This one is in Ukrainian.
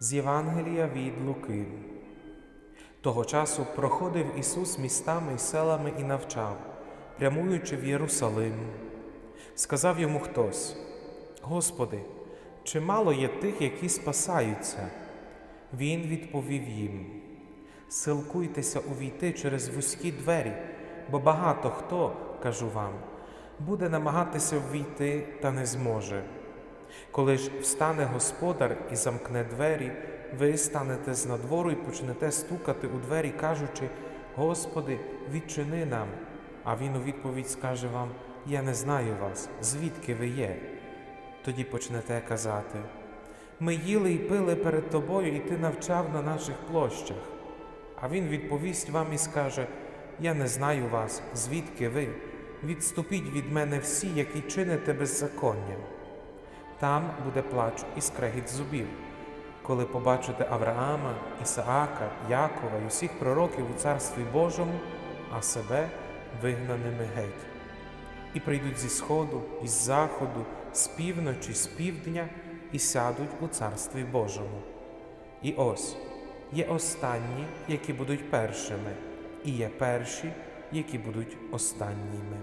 З Євангелія від Луки. Того часу проходив Ісус містами й селами і навчав, прямуючи в Єрусалим. Сказав йому хтось: Господи, чи мало є тих, які спасаються? Він відповів їм: Силкуйтеся увійти через вузькі двері, бо багато хто, кажу вам, буде намагатися ввійти та не зможе. Коли ж встане господар і замкне двері, ви станете з надвору і почнете стукати у двері, кажучи: Господи, відчини нам. А він у відповідь скаже вам: Я не знаю вас, звідки ви є. Тоді почнете казати: Ми їли і пили перед тобою, і ти навчав на наших площах. А він відповість вам і скаже: Я не знаю вас, звідки ви. Відступіть від мене всі, які чините беззаконня. Там буде плач і скрегіт зубів, коли побачите Авраама, Ісаака, Якова і усіх пророків у Царстві Божому, а себе вигнаними геть. І прийдуть зі сходу, із заходу, з півночі, з півдня і сядуть у Царстві Божому. І ось є останні, які будуть першими, і є перші, які будуть останніми.